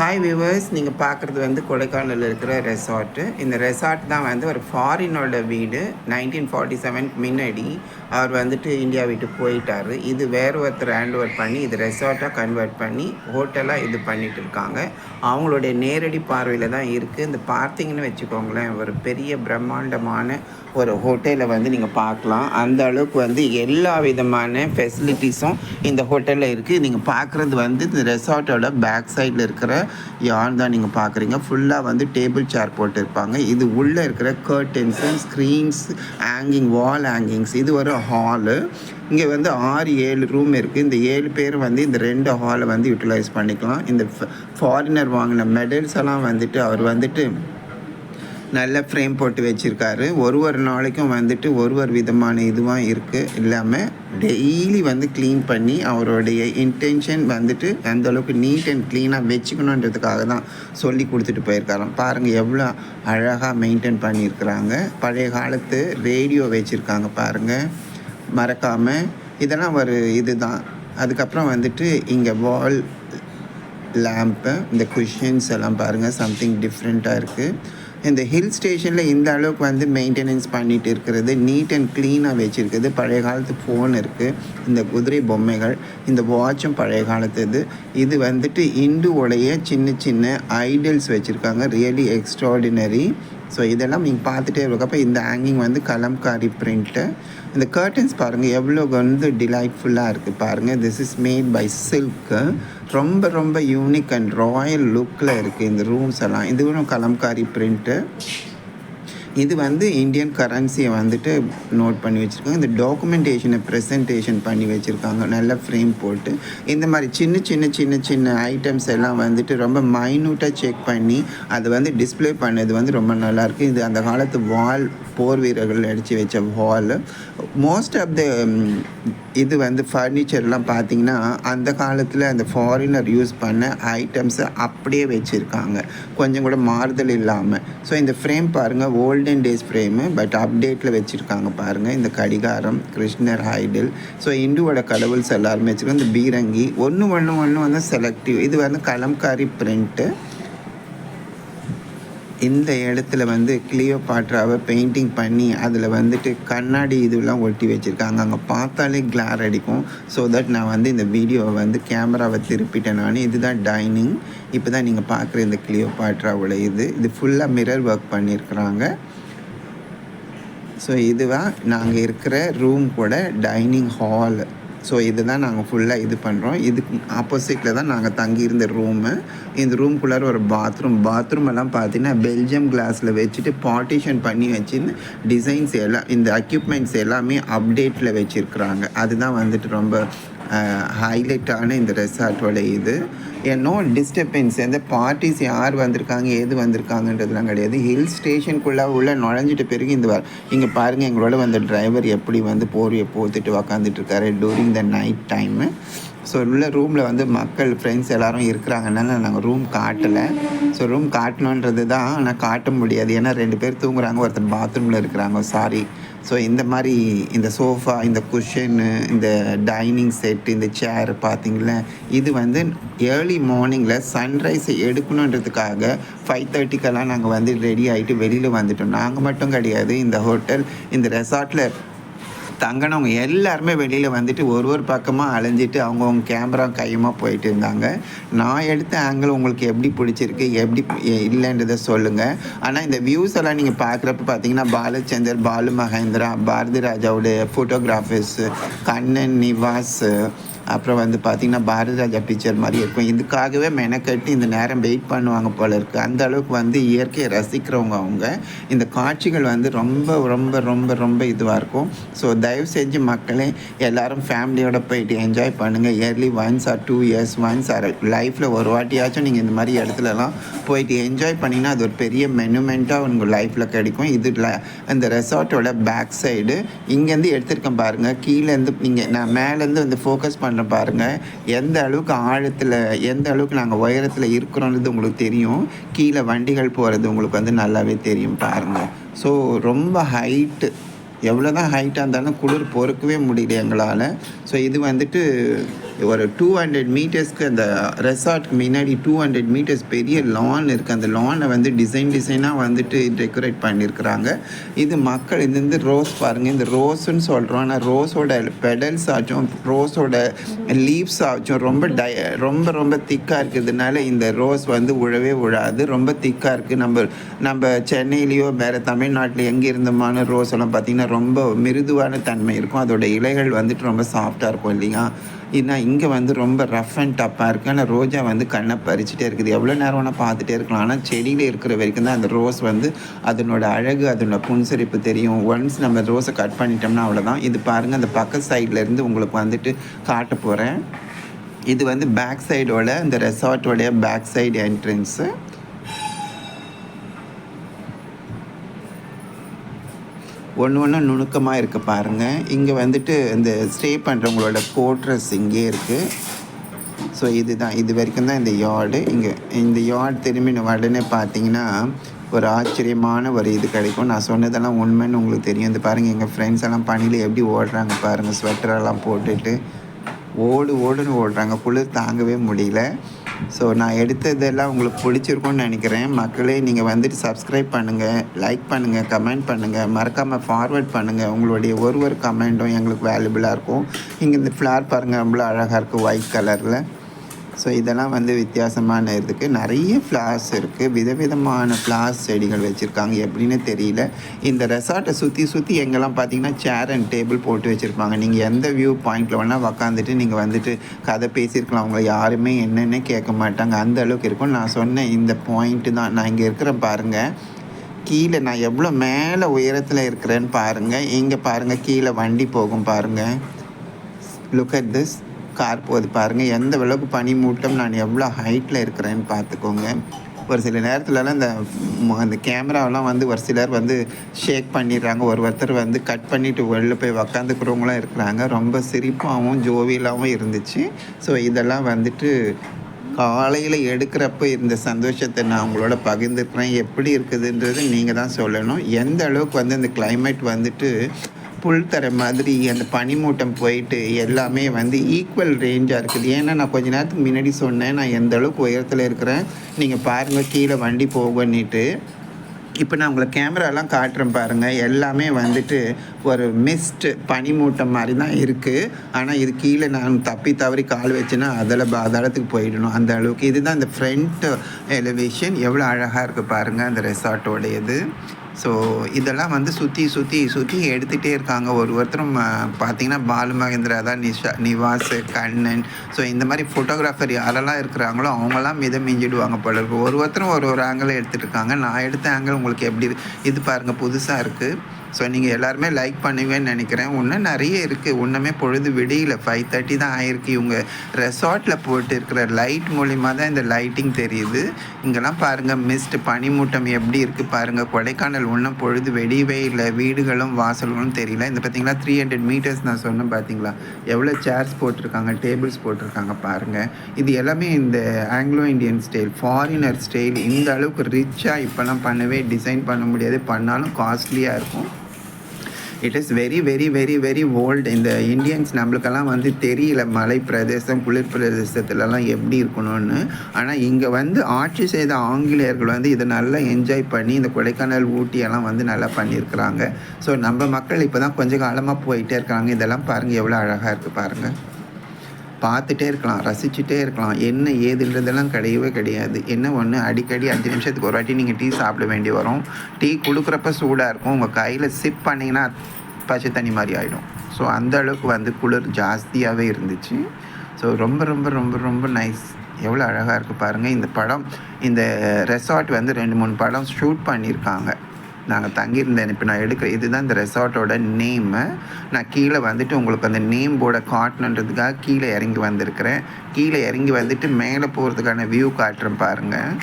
Hi viewers நீங்கள் பார்க்குறது வந்து கொடைக்கானலில் இருக்கிற ரெசார்ட்டு இந்த ரெசார்ட் தான் வந்து ஒரு ஃபாரினோட வீடு. நைன்டீன் ஃபார்ட்டி செவன்க்கு முன்னாடி அவர் வந்துட்டு இந்தியா விட்டு போயிட்டார். இது வேறு ஒருத்தர் ஹேண்ட் ஓவர் பண்ணி இது ரெசார்ட்டாக கன்வெர்ட் பண்ணி ஹோட்டலாக இது பண்ணிகிட்டு இருக்காங்க. அவங்களுடைய நேரடி பார்வையில் தான் இருக்குது இந்த பார்த்தீங்கன்னு வச்சுக்கோங்களேன் ஒரு பெரிய பிரம்மாண்டமான ஒரு ஹோட்டலை வந்து நீங்கள் பார்க்கலாம். அந்த அளவுக்கு வந்து எல்லா விதமான ஃபெசிலிட்டிஸும் இந்த ஹோட்டலில் இருக்குது நீங்கள் பார்க்குறது வந்து இந்த ரெசார்ட்டோட பேக் சைடில் இருக்கிற யான் தான் நீங்கள் பார்க்குறீங்க. ஃபுல்லாக வந்து டேபிள் சேர் போட்டிருப்பாங்க. இது உள்ளே இருக்கிற curtains screens hanging wall hangings இது ஒரு ஹாலு இங்கே வந்து ஆறு ஏழு ரூம் இருக்குது இந்த ஏழு பேர் வந்து இந்த ரெண்டு ஹாலை வந்து யூட்டிலைஸ் பண்ணிக்கலாம். இந்த ஃபாரினர் வாங்கின மெடல்ஸ் எல்லாம் வந்துட்டு அவர் வந்துட்டு நல்ல ஃப்ரேம் போட்டு வச்சுருக்காரு. ஒரு ஒரு நாளைக்கும் வந்துட்டு ஒரு ஒரு விதமான இதுவாக இருக்குது இல்லாமல் டெய்லி வந்து க்ளீன் பண்ணி அவருடைய இன்டென்ஷன் வந்துட்டு அந்தளவுக்கு நீட் அண்ட் க்ளீனாக வச்சுக்கணுன்றதுக்காக தான் சொல்லி கொடுத்துட்டு போயிருக்காராம். பாருங்கள் எவ்வளோ அழகாக மெயின்டைன் பண்ணியிருக்கிறாங்க. பழைய காலத்து ரேடியோ வச்சுருக்காங்க பாருங்கள் மறக்காமல் இதெல்லாம் ஒரு இதுதான். அதுக்கப்புறம் வந்துட்டு இங்கே வால் லேம்ப்பு இந்த குஷன்ஸ் எல்லாம் பாருங்கள் சம்திங் டிஃப்ரெண்ட்டாக இருக்குது இந்த ஹில் ஸ்டேஷனில் இந்த அளவுக்கு வந்து மெயின்டெனன்ஸ் பண்ணிட்டு இருக்கிறது நீட் அண்ட் க்ளீனாக வச்சுருக்குது. பழைய காலத்து ஃபோன் இருக்குது இந்த குதிரை பொம்மைகள் இந்த வாட்சும் பழைய காலத்துது இது. வந்துட்டு இந்துவோடைய சின்ன சின்ன ஐடல்ஸ் வச்சுருக்காங்க ரியலி எக்ஸ்ட்ராடினரி ஸோ இதெல்லாம் நீங்கள் பார்த்துட்டே இருக்கப்போ இந்த ஹேங்கிங் வந்து கலம்காரி பிரிண்ட்டு இந்த கர்டன்ஸ் பாருங்கள் எவ்வளோ வந்து டிலைட்ஃபுல்லாக இருக்குது பாருங்கள் this is made by silk ரொம்ப ரொம்ப யூனிக் அண்ட் ராயல் லுக்கில் இருக்குது இந்த ரூம்ஸ் எல்லாம். இதுவும் கலம்காரி பிரிண்ட்டு இது வந்து இந்தியன் கரன்சியை வந்துட்டு நோட் பண்ணி வச்சுருக்காங்க. இந்த டாக்குமெண்டேஷனை ப்ரெசன்டேஷன் பண்ணி வச்சுருக்காங்க. நல்ல ஃப்ரேம் போட்டு. இந்த மாதிரி சின்ன சின்ன சின்ன சின்ன ஐட்டம்ஸ் எல்லாம் வந்துட்டு ரொம்ப மைன்யூட்டாக செக் பண்ணி அதை வந்து டிஸ்ப்ளே பண்ணது வந்து ரொம்ப நல்லாயிருக்கு இது அந்த காலத்து வால் போர் வீரர்கள் அடித்து வச்ச வால் மோஸ்ட் ஆஃப் த இது வந்து ஃபர்னிச்சர்லாம் பார்த்தீங்கன்னா அந்த காலத்தில் அந்த ஃபாரினர் யூஸ் பண்ண ஐட்டம்ஸை அப்படியே வச்சுருக்காங்க. கொஞ்சம் கூட மாறுதல் இல்லாமல் ஸோ இந்த ஃப்ரேம் பாருங்கள் ஓல்டன் டேஸ் ஃப்ரேமு பட் அப்டேட்டில் வச்சுருக்காங்க பாருங்கள் இந்த கடிகாரம் கிருஷ்ணர் ஹைடில். ஸோ இந்துவோட கடவுள்ஸ் எல்லாருமே வச்சுருக்கோம் இந்த பீரங்கி ஒன்று ஒன்று ஒன்று வந்து செலக்டிவ் இது வந்து கலம்காரி பிரிண்ட்டு இந்த இடத்துல வந்து கிளியோ பாட்ராவை பெயிண்டிங் பண்ணி அதில் வந்துட்டு கண்ணாடி இதெல்லாம் ஒட்டி வச்சுருக்காங்க. அங்கே பார்த்தாலே கிளார் அடிக்கும். ஸோ தட் நான் வந்து இந்த வீடியோவை வந்து கேமராவை திருப்பிட்டேன் நான். இதுதான் டைனிங் இப்போ தான் நீங்கள் பார்க்குற இந்த கிளியோ பாட்ராவோட இது. இது ஃபுல்லாக மிரர் ஒர்க் பண்ணியிருக்கிறாங்க ஸோ இதுவாக நாங்கள் இருக்கிற ரூம் கூட டைனிங் ஹால் ஸோ இதுதான் நாங்கள் ஃபுல்லாக இது பண்ணுறோம் இதுக்கு ஆப்போசிட்டில் தான் நாங்கள் தங்கியிருந்த ரூமு இந்த ரூம்குள்ளார ஒரு பாத்ரூம் பாத்ரூம் எல்லாம் பார்த்தீங்கன்னா பெல்ஜியம் கிளாஸில் வச்சுட்டு பார்ட்டிஷன் பண்ணி வச்சுன்னு டிசைன்ஸ் எல்லாம் இந்த எக்யூப்மெண்ட்ஸ் எல்லாமே அப்டேட்டில் வச்சுருக்குறாங்க. அதுதான் வந்துட்டு ரொம்ப ஹைலைட்டான இந்த ரெசார்ட்டோட இது. நோ டிஸ்டர்பன்ஸ் எந்த பார்ட்டிஸ் யார் வந்திருக்காங்க ஏது வந்திருக்காங்கன்றதுலாம் கிடையாது. ஹில் ஸ்டேஷனுக்குள்ளே உள்ள நுழைஞ்சிட்ட பிறகு இந்த இங்கே பாருங்கள் எங்களோட வந்த டிரைவர் எப்படி வந்து போர்வையை போத்துட்டு உக்காந்துட்டு இருக்காரு during the night time so உள்ள ரூமில் வந்து மக்கள் ஃப்ரெண்ட்ஸ் எல்லோரும் இருக்கிறாங்கனால நாங்கள் ரூம் காட்டலை. ஸோ ரூம் காட்டணுன்றது தான் ஆனால் காட்ட முடியாது. ஏன்னா ரெண்டு பேர் தூங்குறாங்க ஒருத்தர் பாத்ரூமில் இருக்கிறாங்க. சாரி ஸோ இந்த மாதிரி இந்த சோஃபா இந்த குஷனு இந்த டைனிங் செட் இந்த சேர் பார்த்தீங்களா இது வந்து ஏர்லி மார்னிங்கில் சன்ரைஸை எடுக்கணுன்றதுக்காக ஃபைவ் தேர்ட்டிக்கெல்லாம் நாங்கள் வந்து ரெடி ஆகிட்டு வெளியில் வந்துட்டோம். நாங்கள் மட்டும் கிடையாது இந்த ஹோட்டல் இந்த ரெசார்ட்டில் தங்கினவங்க எல்லாருமே வெளியில் வந்துட்டு ஒரு ஒரு பக்கமாக அலைஞ்சிட்டு அவங்கவுங்க கேமரா கையமாக போயிட்டு இருந்தாங்க. நான் எடுத்த ஆங்கிள் உங்களுக்கு எப்படி பிடிச்சிருக்கு எப்படி இல்லைன்றதை சொல்லுங்கள் ஆனால் இந்த வியூஸ் எல்லாம் நீங்கள் பார்க்குறப்ப பார்த்தீங்கன்னா பாலச்சந்தர் பாலு மகேந்திரா பாரதி ராஜாவுடைய ஃபோட்டோகிராஃபர்ஸ் கண்ணன் நிவாஸ் அப்புறம் வந்து பார்த்திங்கன்னா பாரதிராஜா பிக்சர் மாதிரி இருக்கும். இதுக்காகவே மெனக்கட்டி இந்த நேரம் வெயிட் பண்ணுவாங்க போல இருக்குது அந்த அளவுக்கு வந்து இயற்கையை ரசிக்கிறவங்க அவங்க. இந்த காட்சிகள் வந்து ரொம்ப ரொம்ப ரொம்ப ரொம்ப இதுவாக இருக்கும். ஸோ தயவு செஞ்சு மக்களே எல்லோரும் ஃபேமிலியோட போயிட்டு என்ஜாய் பண்ணுங்கள் yearly once or two years once or லைஃப்பில் ஒரு வாட்டியாச்சும் நீங்கள் இந்த மாதிரி இடத்துலலாம் போயிட்டு என்ஜாய் பண்ணிங்கன்னா அது ஒரு பெரிய மெனுமெண்ட்டாக உங்கள் லைஃப்பில் கிடைக்கும். இது அந்த ரெசார்ட்டோட பேக் சைடு இங்கேருந்து எடுத்திருக்கேன் பாருங்கள் கீழேருந்து நீங்கள் நான் மேலேருந்து வந்து ஃபோக்கஸ் பண்ணுற பண்ண பாருங்கள் எந்த அளவுக்கு ஆழத்தில் எந்த அளவுக்கு நாங்கள் உயரத்தில் இருக்கிறோன்றது உங்களுக்கு தெரியும். கீழே வண்டிகள் போகிறது உங்களுக்கு வந்து நல்லாவே தெரியும் பாருங்கள் ஸோ ரொம்ப ஹைட்டு எவ்வளோ தான் ஹைட்டாக இருந்தாலும் குளிர் பொறுக்கவே முடியல எங்களால். ஸோ இது வந்துட்டு ஒரு டூ ஹண்ட்ரட் மீட்டர்ஸ்க்கு அந்த ரெசார்ட்க்கு முன்னாடி டூ ஹண்ட்ரட் மீட்டர்ஸ் பெரிய லான் இருக்குது அந்த லானை வந்து டிசைன் டிசைனாக வந்துட்டு டெக்கரேட் பண்ணியிருக்கிறாங்க இது மக்கள் இது வந்து ரோஸ் பாருங்கள் இந்த ரோஸ்ன்னு சொல்கிறோம் ஆனால் ரோஸோட பெடல்ஸ் ஆச்சும் ரோஸோட லீவ்ஸ் ஆச்சும் ரொம்ப டய ரொம்ப ரொம்ப திக்காக இருக்கிறதுனால இந்த ரோஸ் வந்து உழவே உழாது. ரொம்ப திக்காக இருக்குது நம்ம நம்ம சென்னையிலேயோ வேறு தமிழ்நாட்டில் எங்கே இருந்தோமான ரோஸ் எல்லாம் பார்த்திங்கன்னா ரொம்ப மிருதுவான தன்மை இருக்கும். அதோட இலைகள் வந்துட்டு ரொம்ப சாஃப்டாக இருக்கும் இல்லையா? ஏன்னா இங்கே வந்து ரொம்ப ரஃப் அண்ட் டப்பாக இருக்குது ஆனால் ரோஜா வந்து கண்ணை பறிச்சுட்டே இருக்குது. எவ்வளோ நேரம் வேணால் பார்த்துட்டே இருக்கலாம். ஆனால் செடியில் இருக்கிற வரைக்கும் தான் அந்த ரோஸ் வந்து அதனோட அழகு அதனோட புன்சரிப்பு தெரியும். ஒன்ஸ் நம்ம ரோஸை கட் பண்ணிட்டோம்னா அவ்வளோதான் இது பாருங்கள் அந்த பக்க சைடில் இருந்து உங்களுக்கு வந்துட்டு காட்ட போகிறேன் இது வந்து பேக் சைடோட இந்த ரெசார்ட்டோடைய பேக் சைடு என்ட்ரன்ஸு ஒன்று ஒன்று நுணுக்கமாக இருக்குது பாருங்கள் இங்கே வந்துட்டு இந்த ஸ்டே பண்ணுறவங்களோட கோட்ரஸ் இங்கே இருக்குது ஸோ இதுதான். இது வரைக்கும் தான் இந்த யார்டு இங்கே இந்த யார்டு திரும்பின உடனே பார்த்தீங்கன்னா ஒரு ஆச்சரியமான ஒரு இது கிடைக்கும். நான் சொன்னதெல்லாம் உண்மைன்னு உங்களுக்கு தெரியும். இந்த பாருங்கள் எங்கள் ஃப்ரெண்ட்ஸ் எல்லாம் பணியில் எப்படி ஓடுறாங்க பாருங்கள் ஸ்வெட்டரெல்லாம் போட்டுட்டு ஓடு ஓடுன்னு ஓடுறாங்க. குளிர் தாங்கவே முடியல. ஸோ நான் எடுத்ததெல்லாம் உங்களுக்கு பிடிச்சிருக்கும்னு நினைக்கிறேன். மக்களே நீங்கள் வந்துட்டு சப்ஸ்கிரைப் பண்ணுங்கள் லைக் பண்ணுங்கள் கமெண்ட் பண்ணுங்கள் மறக்காமல் ஃபார்வர்ட் பண்ணுங்கள் உங்களுடைய ஒரு ஒரு கமெண்ட்டும் எங்களுக்கு வேல்யூபிளாக இருக்கும். இங்கே இந்த ஃப்ளார் பாருங்கள் ரொம்ப அழகாக இருக்குது ஒயிட் கலரில் ஸோ இதெல்லாம் வந்து வித்தியாசமான இதுக்கு நிறைய ஃப்ளார்ஸ் இருக்குது விதவிதமான ஃப்ளார்ஸ் செடிகள் வச்சுருக்காங்க. எப்படின்னு தெரியல. இந்த ரெசார்ட்டை சுற்றி சுற்றி எங்கெல்லாம் பார்த்தீங்கன்னா சேர் அண்ட் டேபிள் போட்டு வச்சுருப்பாங்க. நீங்கள் எந்த வியூ பாயிண்டில் வேணால் உக்காந்துட்டு நீங்கள் வந்துட்டு கதை பேசியிருக்கலாம். அவங்கள யாருமே என்னென்னு கேட்க மாட்டாங்க. அந்த அளவுக்கு இருக்கும். நான் சொன்ன இந்த பாயிண்ட்டு தான். நான் இங்கே இருக்கிறேன் பாருங்கள் கீழே நான் எவ்வளோ மேலே உயரத்தில் இருக்கிறேன்னு பாருங்கள் இங்கே பாருங்கள் கீழே வண்டி போகும் பாருங்கள் லுக் அட் திஸ் கார் போகுது பாருங்கள் எந்த அளவுக்கு பனி மூட்டம் நான் எவ்வளோ ஹைட்டில் இருக்கிறேன்னு பார்த்துக்கோங்க ஒரு சில நேரத்துலலாம் இந்த அந்த கேமராவெலாம் வந்து ஒரு சிலர் வந்து ஷேக் பண்ணிடுறாங்க. ஒரு ஒருத்தர் வந்து கட் பண்ணிவிட்டு வெளில போய் உக்காந்துக்கிறவங்களாம் இருக்கிறாங்க. ரொம்ப சிரிப்பாகவும் ஜோவியலாகவும் இருந்துச்சு. ஸோ இதெல்லாம் வந்துட்டு காலையில் எடுக்கிறப்ப இந்த சந்தோஷத்தை நான் உங்களோட பகிர்ந்துருக்கிறேன் எப்படி இருக்குதுன்றது நீங்கள் தான் சொல்லணும். எந்த அளவுக்கு வந்து இந்த கிளைமேட் வந்துட்டு புல் தர மாதிரி அந்த பனிமூட்டம் போயிட்டு எல்லாமே வந்து ஈக்குவல் ரேஞ்சாக இருக்குது. ஏன்னா நான் கொஞ்ச நேரத்துக்கு முன்னாடி சொன்னேன் நான் எந்த அளவுக்கு உயரத்தில் இருக்கிறேன் நீங்கள் பாருங்கள் கீழே வண்டி போகன்னிட்டு இப்போ நான் உங்களை கேமராலாம் காட்டுறேன் பாருங்கள் எல்லாமே வந்துட்டு ஒரு மிஸ்ட் பனிமூட்டம் மாதிரி தான் இருக்குது ஆனால் இது கீழே நான் தப்பி தவறி கால் வச்சேன்னா அதில் பாதாளத்துக்கு போயிடணும். அந்த அளவுக்கு. இதுதான் இந்த ஃப்ரண்ட் எலிவேஷன் எவ்வளோ அழகாக இருக்குது பாருங்கள் அந்த ரெசார்ட்டோடையது ஸோ இதெல்லாம் வந்து சுற்றி சுற்றி சுற்றி எடுத்துகிட்டே இருக்காங்க. ஒரு ஒருத்தரும் பார்த்தீங்கன்னா பாலு மகேந்திரா தான் நிஷா நிவாஸ் கண்ணன். ஸோ இந்த மாதிரி ஃபோட்டோகிராஃபர் யாரெல்லாம் இருக்கிறாங்களோ அவங்கெல்லாம் மிதம் மிஞ்சிடுவாங்க போல இருக்கு. ஒரு ஒருத்தரும் ஒரு ஒரு ஆங்கிள் எடுத்துகிட்டு இருக்காங்க. நான் எடுத்த ஆங்கிள் உங்களுக்கு எப்படி இது பாருங்கள் புதுசாக இருக்குது ஸோ நீங்கள் எல்லாருமே லைக் பண்ணுவேன்னு நினைக்கிறேன். இன்னும் நிறைய இருக்குது ஒன்றுமே பொழுது விடியில். ஃபைவ் தேர்ட்டி தான் ஆயிருக்கு. இவங்க ரெசார்ட்டில் போட்டு இருக்கிற லைட் மூலிமா தான் இந்த லைட்டிங் தெரியுது. இங்கெல்லாம் பாருங்கள் மிஸ்ட் பனிமூட்டம் எப்படி இருக்குது பாருங்கள் கொடைக்கானல் ஒன்றும் பொழுது வெடியவே இல்லை. வீடுகளும் வாசல்களும் தெரியல. இந்த பார்த்தீங்களா த்ரீ ஹண்ட்ரட் மீட்டர்ஸ் நான் சொன்னேன் பார்த்தீங்களா? எவ்வளோ சேர்ஸ் போட்டிருக்காங்க டேபிள்ஸ் போட்டிருக்காங்க பாருங்கள் இது எல்லாமே இந்த Anglo Indian style foreigner style இந்த அளவுக்கு ரிச்சாக இப்போல்லாம் பண்ணவே டிசைன் பண்ண முடியாது. பண்ணாலும் காஸ்ட்லியாக இருக்கும். It is very very very very old இந்த இந்தியன்ஸ் நம்மளுக்கெல்லாம் வந்து தெரியல மலை பிரதேசம் குளிர் பிரதேசத்துலலாம் எப்படி இருக்கணும்னு. ஆனால் இங்கே வந்து ஆட்சி செய்த ஆங்கிலேயர்கள் வந்து இதை நல்லா என்ஜாய் பண்ணி இந்த கொடைக்கானல் ஊட்டியெல்லாம் வந்து நல்லா பண்ணியிருக்கிறாங்க. ஸோ நம்ம மக்கள் இப்போ தான் கொஞ்சம் காலமாக போயிட்டே இருக்காங்க. இதெல்லாம் பாருங்கள் எவ்வளோ அழகாக இருக்குது பாருங்கள் பார்த்துட்டே இருக்கலாம் ரசிச்சுட்டே இருக்கலாம். என்ன ஏதுன்றதெல்லாம் கிடையவே கிடையாது. என்ன ஒன்று அடிக்கடி அஞ்சு நிமிஷத்துக்கு ஒரு வாட்டி நீங்கள் டீ சாப்பிட வேண்டி வரும். டீ கொடுக்குறப்ப சூடாக இருக்கும். உங்கள் கையில் சிப் பண்ணிங்கன்னா பச்சை தண்ணி மாதிரி ஆகிடும் ஸோ அந்த அளவுக்கு வந்து குளிர் ஜாஸ்தியாகவே இருந்துச்சு. ஸோ ரொம்ப ரொம்ப ரொம்ப ரொம்ப நைஸ் எவ்வளோ அழகாக இருக்குது பாருங்கள் இந்த படம் இந்த ரெசார்ட் வந்து ரெண்டு மூணு படம் ஷூட் பண்ணியிருக்காங்க. நாங்கள் தங்கியிருந்தேன். இப்போ நான் எடுக்கிற இதுதான் இந்த ரெசார்ட்டோட நேமு நான் கீழே வந்துட்டு உங்களுக்கு அந்த நேம் போர்டை காட்டணுன்றதுக்காக கீழே இறங்கி வந்திருக்கிறேன். கீழே இறங்கி வந்துட்டு மேலே போகிறதுக்கான வியூ காட்டுறேன் பாருங்கள்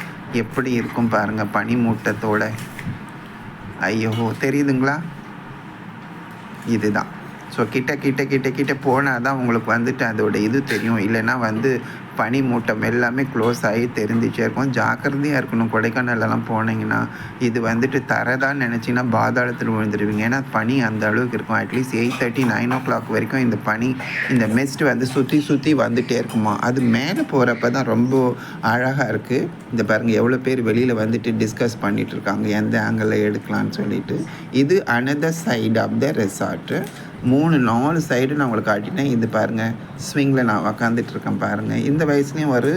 எப்படி இருக்கும் பாருங்கள் பனிமூட்டத்தோட. ஐயோ தெரியுதுங்களா? இதுதான். ஸோ கிட்ட கிட்ட கிட்ட கிட்ட போனால் தான் உங்களுக்கு வந்துட்டு அதோட இது தெரியும். இல்லைன்னா வந்து பனி மூட்டம் எல்லாமே க்ளோஸ் ஆகி தெரிஞ்சிச்சே. இருக்கும் ஜாக்கிரதையாக இருக்கணும். கொடைக்கானல்லாம் போனீங்கன்னா இது வந்துட்டு தரதான்னு நினச்சிங்கன்னா பாதாளத்தில் விழுந்துருவீங்க. ஏன்னா பனி அந்த அளவுக்கு இருக்கும். At least eight thirty nine o'clock வரைக்கும் இந்த பனி இந்த மிஸ்ட் வந்து சுற்றி சுற்றி வந்துகிட்டே இருக்குமா? அது மேலே போகிறப்ப தான் ரொம்ப அழகாக இருக்குது இந்த பாருங்கள் எவ்வளோ பேர் வெளியில் வந்துட்டு டிஸ்கஸ் பண்ணிகிட்டு இருக்காங்க. எந்த ஆங்கிளில் எடுக்கலாம்னு சொல்லிட்டு. இது another side of the resort மூணு நாலு சைடு நான் உங்களுக்கு காட்டினேன் இது பாருங்கள் ஸ்விங்கில் நான் உக்காந்துட்டு இருக்கேன் பாருங்கள் இந்த வயசுலேயும் ஒரு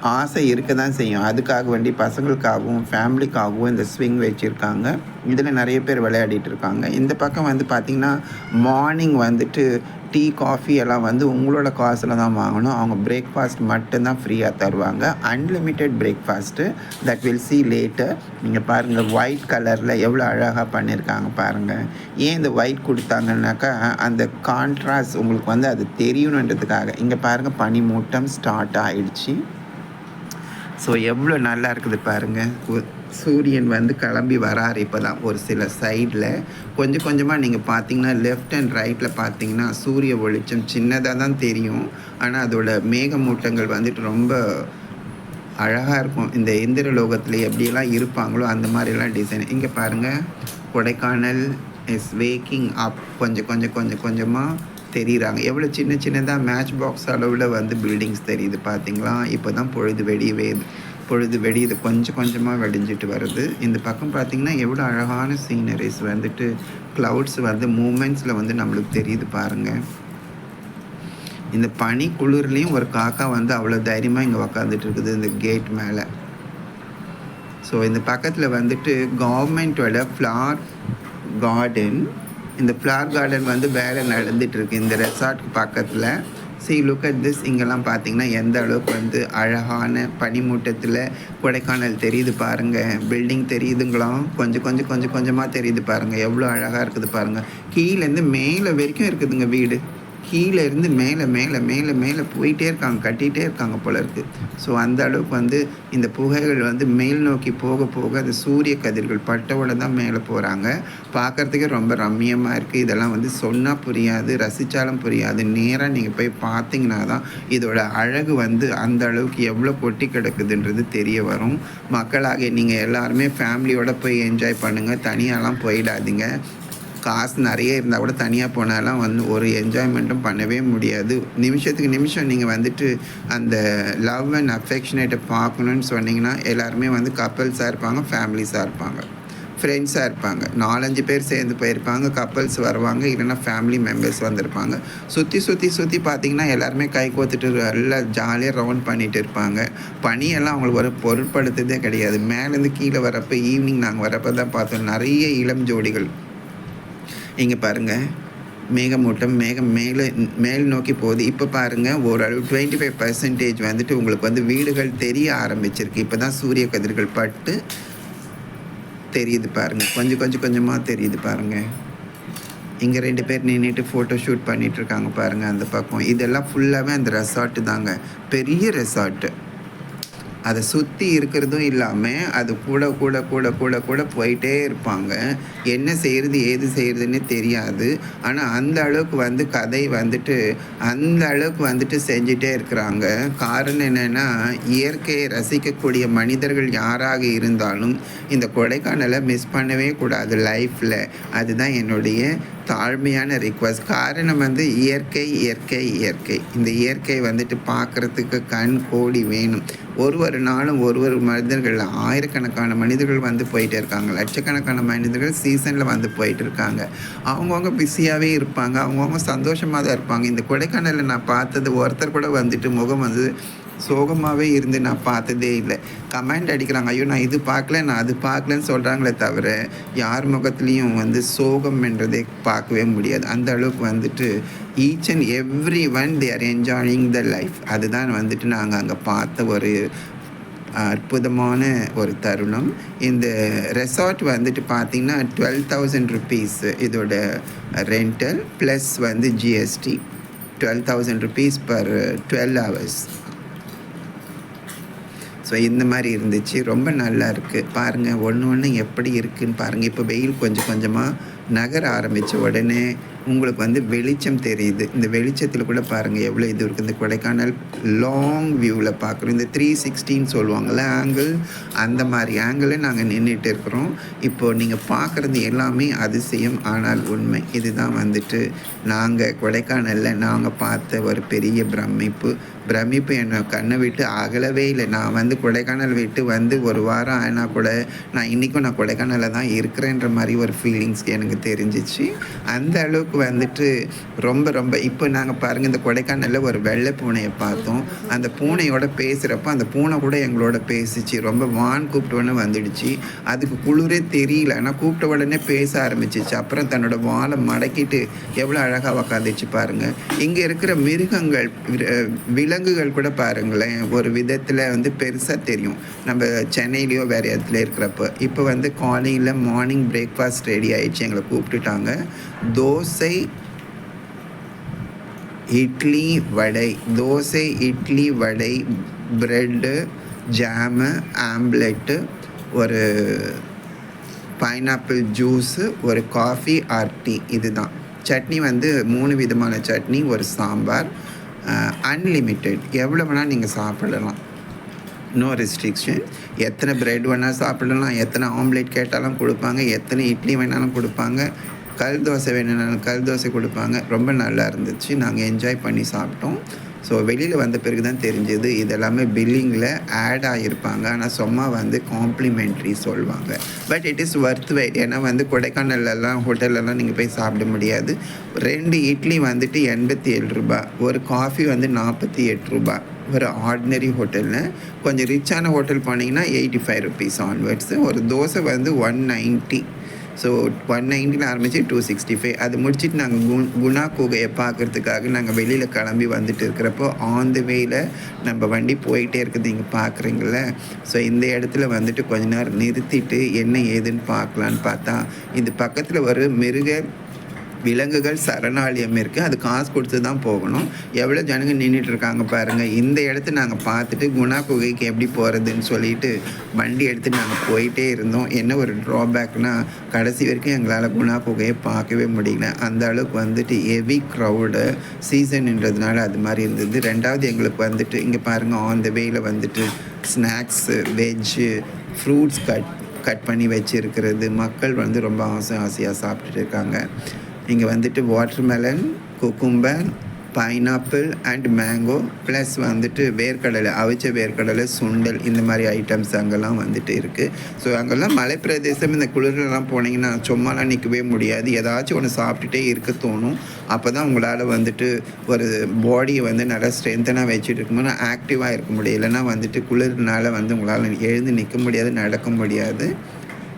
ஆசை இருக்க தான் செய்யும். அதுக்காக வேண்டி பசங்களுக்காகவும் ஃபேமிலிக்காகவும் இந்த ஸ்விங் வச்சுருக்காங்க. இதில் நிறைய பேர் விளையாடிட்டு இருக்காங்க. இந்த பக்கம் வந்து பார்த்திங்கன்னா மார்னிங் வந்துட்டு டீ காஃபி எல்லாம் வந்து உங்களோட காசில் தான் வாங்கணும். அவங்க பிரேக்ஃபாஸ்ட் மட்டும்தான் ஃப்ரீயாக தருவாங்க. Unlimited breakfast that will see later நீங்கள் பாருங்கள் ஒயிட் கலரில் எவ்வளோ அழகாக பண்ணியிருக்காங்க பாருங்கள் ஏன் இந்த ஒயிட் கொடுத்தாங்கன்னாக்கா அந்த கான்ட்ராஸ்ட் உங்களுக்கு வந்து அது தெரியணுன்றதுக்காக. இங்கே பாருங்கள் பனிமூட்டம் ஸ்டார்ட் ஆகிடுச்சு ஸோ எவ்வளோ நல்லா இருக்குது பாருங்கள் சூரியன் வந்து கிளம்பி வராரு இப்போ தான் ஒரு சில சைடில் கொஞ்சம் கொஞ்சமாக நீங்கள் பார்த்தீங்கன்னா லெஃப்ட் அண்ட் ரைட்டில் பார்த்தீங்கன்னா சூரிய வெளிச்சம் சின்னதாக தான் தெரியும். ஆனால் அதோட மேகமூட்டங்கள் வந்துட்டு ரொம்ப அழகாக இருக்கும். இந்த எந்திர லோகத்தில் எப்படியெல்லாம் இருப்பாங்களோ அந்த மாதிரிலாம் டிசைன் இங்கே பாருங்கள் கொடைக்கானல் இஸ் வேக்கிங் அப் கொஞ்சம் கொஞ்சம் கொஞ்சம் கொஞ்சமாக தெரியுறாங்க. எவ்வளோ சின்ன சின்னதாக மேட்ச் பாக்ஸ் அளவில் வந்து பில்டிங்ஸ் தெரியுது பார்த்தீங்களா இப்போ தான் பொழுது வெடியவே பொழுது வெடியுது. கொஞ்சம் கொஞ்சமாக வெடிஞ்சிட்டு வருது. இந்த பக்கம் பார்த்திங்கன்னா எவ்வளோ அழகான சீனரிஸ் வந்துட்டு க்ளவுட்ஸ் வந்து மூமெண்ட்ஸில் வந்து நம்மளுக்கு தெரியுது பாருங்கள் இந்த பனி குளிர்லேயும் ஒரு காக்கா வந்து அவ்வளோ தைரியமாக இங்கே உக்காந்துட்டு இருக்குது இந்த கேட் மேலே. ஸோ இந்த பக்கத்தில் வந்துட்டு கவர்மெண்ட்டோட ஃப்ளார் கார்டன் இந்த ஃப்ளார் கார்டன் வந்து வேலை நடந்துட்டு இருக்கு. இந்த ரெசார்ட்க்கு பக்கத்தில். ஸோ லுக் அட் திஸ் இங்கெல்லாம் பார்த்தீங்கன்னா எந்த அளவுக்கு வந்து அழகான பனிமூட்டத்தில் கொடைக்கானல் தெரியுது பாருங்கள் பில்டிங் தெரியுதுங்களாம் கொஞ்சம் கொஞ்சம் கொஞ்சம் கொஞ்சமாக தெரியுது பாருங்கள் எவ்வளோ அழகாக இருக்குது பாருங்கள் கீழேருந்து மேலே வரைக்கும் இருக்குதுங்க வீடு. கீழே இருந்து மேலே மேலே மேலே மேலே போயிட்டே இருக்காங்க கட்டிகிட்டே இருக்காங்க போல இருக்கு. ஸோ அந்த அளவுக்கு வந்து இந்த புகைகள் வந்து மேல் நோக்கி போக போக அந்த சூரிய கதிர்கள் பட்டவோட தான் மேலே போகிறாங்க பார்க்கறதுக்கே ரொம்ப ரம்மியமாக இருக்குது இதெல்லாம் வந்து சொன்னால் புரியாது ரசித்தாலும் புரியாது. நேராக நீங்கள் போய் பார்த்தீங்கன்னா தான் இதோட அழகு வந்து அந்த அளவுக்கு எவ்வளோ கொட்டி கிடக்குதுன்றது தெரிய வரும். மக்களாகிய நீங்கள் எல்லாருமே ஃபேமிலியோட போய் என்ஜாய் பண்ணுங்கள் தனியாலாம் போயிடாதீங்க. காசு நிறைய இருந்தால் கூட தனியாக போனாலாம் வந்து ஒரு என்ஜாய்மெண்ட்டும் பண்ணவே முடியாது. நிமிஷத்துக்கு நிமிஷம் நீங்கள் வந்துட்டு அந்த லவ் அண்ட் அஃபெக்ஷனேட்டை பார்க்கணுன்னு சொன்னீங்கன்னா எல்லாருமே வந்து கப்பல்ஸாக இருப்பாங்க ஃபேமிலிஸாக இருப்பாங்க. ஃப்ரெண்ட்ஸாக இருப்பாங்க. நாலஞ்சு பேர் சேர்ந்து போயிருப்பாங்க கப்பல்ஸ் வருவாங்க இல்லைன்னா ஃபேமிலி மெம்பர்ஸ் வந்திருப்பாங்க. சுற்றி சுற்றி சுற்றி பார்த்தீங்கன்னா எல்லாருமே கை கோத்துட்டு நல்லா ஜாலியாக ரவுண்ட் பண்ணிட்டு இருப்பாங்க. பனியெல்லாம் அவங்களுக்கு ஒரு பொருட்படுத்துறதே கிடையாது. மேலேருந்து கீழே வரப்போ ஈவினிங் நாங்கள் வரப்போ தான் பார்த்தோம். நிறைய இளம் ஜோடிகள். இங்கே பாருங்கள் மேகமூட்டம் மேகம் மேலே மேல் நோக்கி போகுது. இப்போ பாருங்கள் ஓரளவு டுவெண்ட்டி ஃபைவ் பர்சன்டேஜ் வந்துட்டு உங்களுக்கு வந்து வீடுகள் தெரிய ஆரம்பிச்சிருக்கு. இப்போ தான் சூரிய கதிர்கள் பட்டு தெரியுது பாருங்கள் கொஞ்சம் கொஞ்சம் கொஞ்சமாக தெரியுது பாருங்கள் இங்கே ரெண்டு பேர் நின்றுட்டு ஃபோட்டோ ஷூட் பண்ணிகிட்ருக்காங்க இருக்காங்க பாருங்கள் அந்த பக்கம். இதெல்லாம் ஃபுல்லாகவே அந்த ரெசார்ட்டு தாங்க. பெரிய ரெசார்ட்டு அதை சுற்றி இருக்கிறதும் இல்லாமல் அது கூட கூட கூட கூட கூட போயிட்டே இருப்பாங்க. என்ன செய்கிறது ஏது செய்கிறதுன்னு தெரியாது. ஆனால் அந்த அளவுக்கு வந்து கதை வந்துட்டு அந்த அளவுக்கு வந்துட்டு செஞ்சிட்டே இருக்கிறாங்க. காரணம் என்னென்னா இயற்கையை ரசிக்கக்கூடிய மனிதர்கள் யாராக இருந்தாலும் இந்த கொடைக்கானலை மிஸ் பண்ணவே கூடாது லைஃப்பில் அதுதான் என்னுடைய தாழ்மையான ரிக்வஸ்ட் காரணம் வந்து இயற்கை இயற்கை இயற்கை. இந்த இயற்கை வந்துட்டு பார்க்குறதுக்கு கண் கோடி வேணும். ஒரு ஒரு நாளும் ஒரு ஒரு மனிதர்கள் ஆயிரக்கணக்கான மனிதர்கள் வந்து போயிட்டு இருக்காங்க. லட்சக்கணக்கான மனிதர்கள் சீசனில் வந்து போயிட்டு இருக்காங்க. அவங்கவுங்க பிஸியாகவே இருப்பாங்க. அவங்கவுங்க சந்தோஷமாக தான் இருப்பாங்க. இந்த கொடைக்கானலில் நான் பார்த்தது ஒருத்தர் கூட வந்துட்டு முகம் வந்து சோகமாகவே இருந்து நான் பார்த்ததே இல்லை. கமெண்ட் அடிக்கிறாங்க ஐயோ நான் இது பார்க்கல நான் அது பார்க்கலன்னு சொல்கிறாங்களே தவிர யார் முகத்துலேயும் வந்து சோகம் என்றதே பார்க்கவே முடியாது. அந்த அளவுக்கு வந்துட்டு each and every one they are enjoying the life அதுதான் வந்துட்டு நாங்கள் அங்கே பார்த்த ஒரு அற்புதமான ஒரு தருணம். இந்த ரெசார்ட் வந்துட்டு பார்த்தீங்கன்னா டுவெல் தௌசண்ட் ருபீஸ் இதோட ரெண்டல் ப்ளஸ் வந்து GST twelve thousand rupees per twelve hours so இந்த மாதிரி இருந்துச்சு. ரொம்ப நல்லா இருக்குது பாருங்கள் ஒன்று ஒன்று எப்படி இருக்குதுன்னு பாருங்கள் இப்போ வெயில் கொஞ்சம் கொஞ்சமாக நகர ஆரம்பித்த உடனே உங்களுக்கு வந்து வெளிச்சம் தெரியுது. இந்த வெளிச்சத்தில் கூட பாருங்கள் எவ்வளோ இது இருக்குது இந்த கொடைக்கானல் லாங் வியூவில் பார்க்குறோம் இந்த த்ரீ சிக்ஸ்டின்னு சொல்லுவாங்கள்ல ஆங்கிள் அந்த மாதிரி ஆங்கிளில் நாங்கள் நின்றுட்டு இருக்கிறோம். இப்போது நீங்கள் பார்க்குறது எல்லாமே அதிசயம் ஆனால் உண்மை. இதுதான் வந்துட்டு நாங்கள் கொடைக்கானலில் நாங்கள் பார்த்த ஒரு பெரிய பிரமிப்பு. பிரமிப்பு என்னை கண்ணை விட்டு அகலவே இல்லை. நான் வந்து கொடைக்கானல் விட்டு வந்து ஒரு வாரம் ஆனால் கூட நான் இன்றைக்கும் நான் கொடைக்கானலில் தான் இருக்கிறேன்ற மாதிரி ஒரு ஃபீலிங்ஸ் எனக்கு தெரிஞ்சிச்சு. அந்த அளவுக்கு வந்துட்டு ரொம்ப ரொம்ப இப்போ நாங்கள் பாருங்கள் இந்த கொடைக்கானலில் ஒரு வெள்ளை பூனையை பார்த்தோம். அந்த பூனையோட பேசுகிறப்ப அந்த பூனை கூட எங்களோட பேசிச்சு. ரொம்ப வான் கூப்பிட்டோன்னு வந்துடுச்சு. அதுக்கு குளிரே தெரியல. ஆனால் கூப்பிட்ட உடனே பேச ஆரம்பிச்சிச்சு. அப்புறம் தன்னோட வாழை மடக்கிட்டு எவ்வளோ அழகாக உக்காந்துச்சு பாருங்கள் இங்கே இருக்கிற மிருகங்கள் விலங்குகள் கூட பாருங்களேன். ஒரு விதத்தில் வந்து பெருசாக தெரியும். நம்ம சென்னையிலையோ வேறு இடத்துல இருக்கிறப்ப. இப்போ வந்து காலையில் மார்னிங் பிரேக்ஃபாஸ்ட் ரெடி ஆயிடுச்சு. எங்களை கூப்பிட்டுட்டாங்க. Dosa idli vada. Dosa idli vada bread jam omelette ஒரு பைனாப்பிள் ஜூஸு ஒரு காஃபி ஆர் டீ. இதுதான். சட்னி வந்து மூணு விதமான சட்னி ஒரு சாம்பார் அன்லிமிட்டெட் எவ்வளோ வேணால் நீங்கள் சாப்பிடலாம். நோ ரெஸ்ட்ரிக்ஷன் எத்தனை ப்ரெட் வேணால் சாப்பிடலாம். எத்தனை ஆம்லேட் கேட்டாலும் கொடுப்பாங்க. எத்தனை இட்லி வேணாலும் கொடுப்பாங்க. கல் தோசை வேணும்னாலும் கல் தோசை கொடுப்பாங்க. ரொம்ப நல்லா இருந்துச்சு. நாங்கள் என்ஜாய் பண்ணி சாப்பிட்டோம். ஸோ வெளியில் வந்த பிறகு தான் தெரிஞ்சது. இதெல்லாமே பில்லிங்கில் ஆட் ஆகியிருப்பாங்க ஆனால் சும்மா வந்து காம்ப்ளிமெண்ட்ரி சொல்லுவாங்க. But it is worth wait ஏன்னா வந்து கொடைக்கானல்லாம் ஹோட்டல்லலாம் நீங்கள் போய் சாப்பிட முடியாது. ரெண்டு இட்லி வந்துட்டு எண்பத்தி ஏழு ரூபாய். ஒரு காஃபி வந்து நாற்பத்தி எட்டு ரூபாய். ஒரு ஆர்டினரி ஹோட்டலில் கொஞ்சம் ரிச்சான ஹோட்டல் போனீங்கன்னா எயிட்டி ஃபைவ் ருபீஸ் ஆன்வர்ட்ஸு ஒரு தோசை வந்து ஒன் நைன்ட்டி ஸோ ஒன் நைன்ட்டியில் ஆரம்பித்து டூ சிக்ஸ்டி ஃபைவ் அது முடிச்சுட்டு நாங்கள் கு குணா குகையை பார்க்குறதுக்காக நாங்கள் வெளியில் கிளம்பி வந்துட்டு இருக்கிறப்போ ஆன் த வேயில் நம்ம வண்டி போயிட்டே இருக்குது. இங்கே பார்க்குறீங்கள ஸோ இந்த இடத்துல வந்துட்டு கொஞ்ச நேரம் நிறுத்திட்டு என்ன ஏதுன்னு பார்க்கலான்னு பார்த்தா இது பக்கத்தில் ஒரு மிருக விலங்குகள் சரணாலயம் இருக்குது அது காசு கொடுத்து தான் போகணும். எவ்வளோ ஜனங்க நின்றுட்டு இருக்காங்க பாருங்கள் இந்த இடத்த நாங்கள் பார்த்துட்டு குணா குகைக்கு எப்படி போகிறதுன்னு சொல்லிட்டு வண்டி எடுத்து நாங்கள் போயிட்டே இருந்தோம். என்ன ஒரு ட்ராபேக்னால் கடைசி வரைக்கும் எங்களால் குணா குகையை பார்க்கவே முடியல. அந்த அளவுக்கு வந்துட்டு ஹெவி க்ரௌடு சீசன்ன்றதுனால அது மாதிரி இருந்தது. ரெண்டாவது எங்களுக்கு வந்துட்டு இங்கே பாருங்கள் ஆன் த வேயில் வந்துட்டு snacks veg fruits cut cut பண்ணி வச்சுருக்கிறது. மக்கள் வந்து ரொம்ப ஆசை ஆசையாக சாப்பிட்டுட்டு இருக்காங்க. இங்கே வந்துட்டு watermelon cucumber pineapple and mango plus வந்துட்டு வேர்க்கடலை அவிச்ச வேர்க்கடலை சுண்டல் இந்த மாதிரி ஐட்டம்ஸ் அங்கெல்லாம் வந்துட்டு இருக்குது ஸோ அங்கெல்லாம் மலைப்பிரதேசம் இந்த குளிர்லாம் போனீங்கன்னா சும்மாலாம் நிற்கவே முடியாது. ஏதாச்சும் ஒன்று சாப்பிட்டுட்டே இருக்க தோணும். அப்போ தான் உங்களால் வந்துட்டு ஒரு பாடியை வந்து நல்லா ஸ்ட்ரென்த்தனாக வச்சுட்டு இருக்கும்போது ஆக்டிவாக இருக்க முடியும். இல்லைன்னா வந்துட்டு குளிர்னால வந்து உங்களால் எழுந்து நிற்க முடியாது நடக்க முடியாது.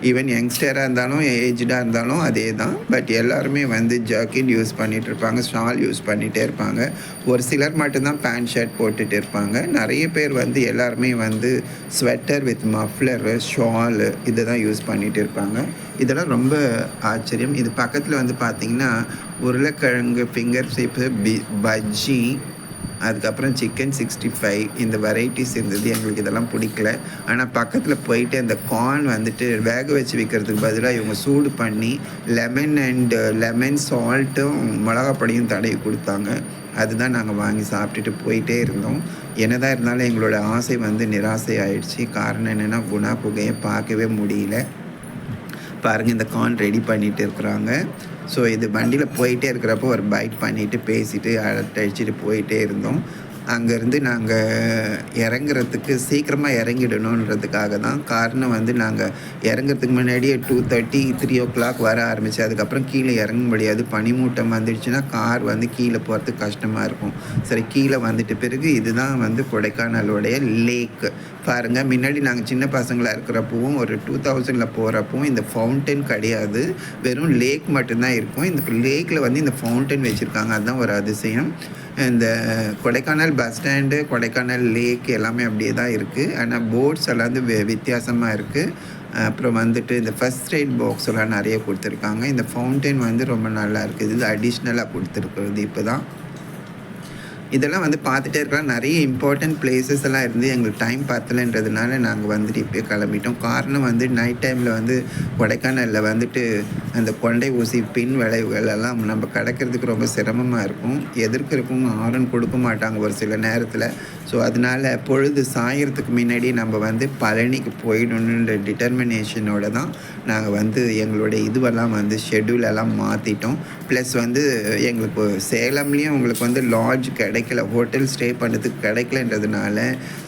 ஈவன் யங்ஸ்டராக இருந்தாலும் ஏஜ்டாக இருந்தாலும் அதே தான் பட் எல்லாருமே வந்து ஜர்க்கின் யூஸ் பண்ணிகிட்டு இருப்பாங்க ஷால் யூஸ் பண்ணிகிட்டே இருப்பாங்க. ஒரு சிலர் மட்டும்தான் பேண்ட் ஷர்ட் போட்டுட்டு இருப்பாங்க. நிறைய பேர் வந்து எல்லாருமே வந்து ஸ்வெட்டர் வித் மஃப்லரு ஷாலு இதை தான் யூஸ் பண்ணிகிட்டு இருப்பாங்க. இதெல்லாம் ரொம்ப ஆச்சரியம். இது பக்கத்தில் வந்து பார்த்திங்கன்னா உருளைக்கிழங்கு ஃபிங்கர் சிப்பு பி பஜ்ஜி அதுக்கப்புறம் சிக்கன் சிக்ஸ்டி ஃபைவ் இந்த வெரைட்டிஸ் இருந்தது எங்களுக்கு இதெல்லாம் பிடிக்கல. ஆனால் பக்கத்தில் போயிட்டு அந்த கார்ன் வந்துட்டு வேக வச்சு விற்கிறதுக்கு பதிலாக இவங்க சூடு பண்ணி லெமன் அண்டு லெமன் சால்ட்டும் மிளகாப்பொடியும் தடவி கொடுத்தாங்க. அதுதான் நாங்கள் வாங்கி சாப்பிட்டுட்டு போயிட்டே இருந்தோம். என்னதான் இருந்தாலும் எங்களோட ஆசை வந்து நிராசை ஆயிடுச்சு காரணம் என்னென்னா குணா புகையை பார்க்கவே முடியல. பாருங்கள் இந்த கார்ன் ரெடி பண்ணிட்டு இருக்கிறாங்க. ஸோ இது வண்டியில் போயிட்டே இருக்கிறப்போ ஒரு பைட் பண்ணிவிட்டு பேசிட்டு அடிச்சுட்டு போயிட்டே இருந்தோம். அங்கேருந்து நாங்கள் இறங்குறதுக்கு சீக்கிரமாக இறங்கிடணுன்றதுக்காக தான் காரணம் வந்து நாங்கள் இறங்குறதுக்கு முன்னாடியே two thirty three o'clock வர ஆரம்பிச்சு அதுக்கப்புறம் கீழே இறங்க முடியாது. பனிமூட்டம் வந்துடுச்சுன்னா கார் வந்து கீழே போகிறதுக்கு கஷ்டமாக இருக்கும். சரி கீழே வந்துட்ட பிறகு இதுதான் வந்து கொடைக்கானலுடைய லேக் பாருங்கள் முன்னாடி நாங்கள் சின்ன பசங்களாக இருக்கிறப்பவும் ஒரு டூ தௌசண்டில் போகிறப்பவும் இந்த ஃபவுண்டன் கிடையாது. வெறும் லேக் மட்டும்தான் இருக்கும். இந்த லேக்கில் வந்து இந்த ஃபவுண்டன் வச்சுருக்காங்க. அதுதான் ஒரு அதிசயம். இந்த Kodaikanal bus stand Kodaikanal lake எல்லாமே அப்படியே தான் இருக்குது ஆனால் போட்ஸ் எல்லாம் வந்து வித்தியாசமாக இருக்குது அப்புறம் வந்துட்டு இந்த ஃபஸ்ட் எய்ட் பாக்ஸ் எல்லாம் நிறைய கொடுத்துருக்காங்க. இந்த ஃபவுண்டைன் வந்து ரொம்ப நல்லா இருக்குது இது அடிஷ்னலாக கொடுத்துருக்குறது இப்போ தான் இதெல்லாம் வந்து பார்த்துட்டே இருக்கலாம். நிறைய இம்பார்ட்டன்ட் பிளேசஸ் எல்லாம் இருந்து எங்களுக்கு டைம் பத்தலைன்றதுனால நாங்கள் வந்துட்டு இப்போ கிளம்பிட்டோம். காரணம் வந்து நைட் டைமில் வந்து கொடைக்கானலில் வந்துட்டு அந்த கொண்டை ஊசி பின் விளைவுகள் எல்லாம் நம்ம கிடக்கிறதுக்கு ரொம்ப சிரமமாக இருக்கும். எதிர்க்க இருக்கவங்க ஆரன் கொடுக்க மாட்டாங்க ஒரு சில நேரத்தில். ஸோ அதனால பொழுது சாயறதுக்கு முன்னாடி நம்ம வந்து பழனிக்கு போயிடணுன்ற டிட்டர்மினேஷனோட தான் நாங்கள் வந்து எங்களுடைய இதுவெல்லாம் வந்து ஷெட்யூல் எல்லாம் மாற்றிட்டோம் ப்ளஸ் வந்து எங்களுக்கு சேலம்லேயும் உங்களுக்கு வந்து லாட்ஜ் கிடைக்கல. ஹோட்டல் ஸ்டே பண்ணுறதுக்கு கிடைக்கலன்றதுனால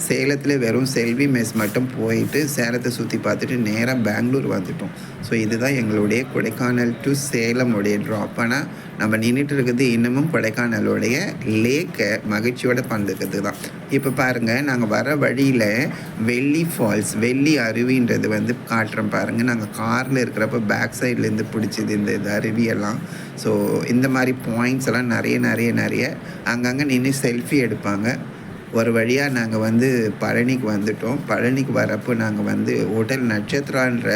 சேலத்தில் வெறும் செல்வி மெஸ் மட்டும் போயிட்டு சேலத்தை சுற்றி பார்த்துட்டு நேராக பெங்களூர் வந்துட்டோம். ஸோ இதுதான் எங்களுடைய கொடைக்கானல் டு சேலமுடைய ட்ராப் ஆனால் நம்ம நின்றுட்டு இருக்கிறது இன்னமும் கொடைக்கானலோடைய லேக்கை மகிழ்ச்சியோடு பண்ணுறது தான் இப்போ பாருங்கள் நாங்கள் வர வழியில் வெள்ளி ஃபால்ஸ் வெள்ளி அருவின்றது வந்து காட்டுறோம் பாருங்கள் நாங்கள் காரில் இருக்கிறப்ப பேக் சைட்லேருந்து பிடிச்சது இந்த இது அருவியெல்லாம். ஸோ இந்த மாதிரி பாயிண்ட்ஸ் எல்லாம் நிறைய நிறைய நிறைய அங்கங்கே நின்று செல்ஃபி எடுப்பாங்க. ஒரு வழியாக நாங்கள் வந்து பழனிக்கு வந்துட்டோம். பழனிக்கு வரப்போ நாங்கள் வந்து ஹோட்டல் நட்சத்திரான்ற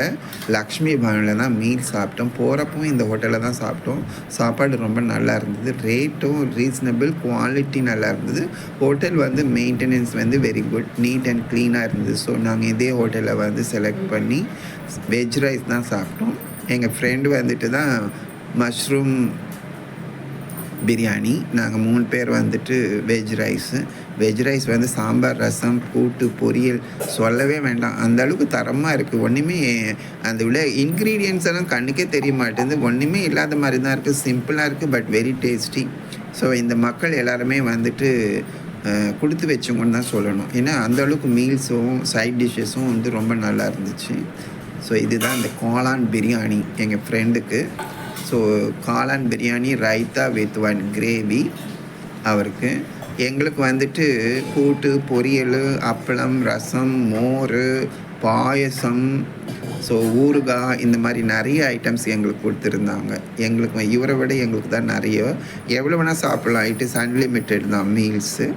லக்ஷ்மி பவனில் தான் மீல் சாப்பிட்டோம். போகிறப்பவும் இந்த ஹோட்டலில் தான் சாப்பிட்டோம். சாப்பாடு ரொம்ப நல்லா இருந்தது. ரேட்டும் ரீசனபிள் குவாலிட்டி நல்லா இருந்தது. ஹோட்டல் வந்து மெயின்டெனன்ஸ் வந்து வெரி குட். நீட் அண்ட் க்ளீனாக இருந்தது. ஸோ நாங்கள் இதே ஹோட்டலில் வந்து செலக்ட் பண்ணி வெஜ் ரைஸ் தான் சாப்பிட்டோம். எங்கள் ஃப்ரெண்டு வந்துட்டு தான் மஷ்ரூம் பிரியாணி. நாங்கள் மூணு பேர் வந்துட்டு வெஜ் ரைஸு. வெஜ் ரைஸ் வந்து சாம்பார் ரசம் கூட்டு பொரியல் சொல்லவே வேண்டாம். அந்த அளவுக்கு தரமாக இருக்குது ஒன்றுமே அந்த உள்ள இன்க்ரீடியன்ஸ் எல்லாம் கண்ணுக்கே தெரிய மாட்டேங்குது. ஒன்றுமே இல்லாத மாதிரி தான் இருக்குது சிம்பிளாக இருக்குது பட் வெரி டேஸ்டி ஸோ இந்த மக்கள் எல்லாருமே வந்துட்டு கொடுத்து வச்சவங்கன்னு தான் சொல்லணும். ஏன்னா அந்த அளவுக்கு மீல்ஸும் சைட் டிஷ்ஷஸும் வந்து ரொம்ப நல்லா இருந்துச்சு. ஸோ இதுதான் இந்த காளான் பிரியாணி எங்கள் ஃப்ரெண்டுக்கு ஸோ காளான் biryani raita with one gravy அவருக்கு. எங்களுக்கு வந்துட்டு கூட்டு பொரியல் அப்பளம் ரசம் மோர் பாயசம் ஸோ ஊறுகாய் இந்த மாதிரி நிறைய ஐட்டம்ஸ் எங்களுக்கு கொடுத்துருந்தாங்க. எங்களுக்கு இவரை விட எங்களுக்கு தான் நிறைய. எவ்வளோ வேணால் சாப்பிட்லாம். இட் இஸ் அன்லிமிட்டெட் தான் மீல்ஸு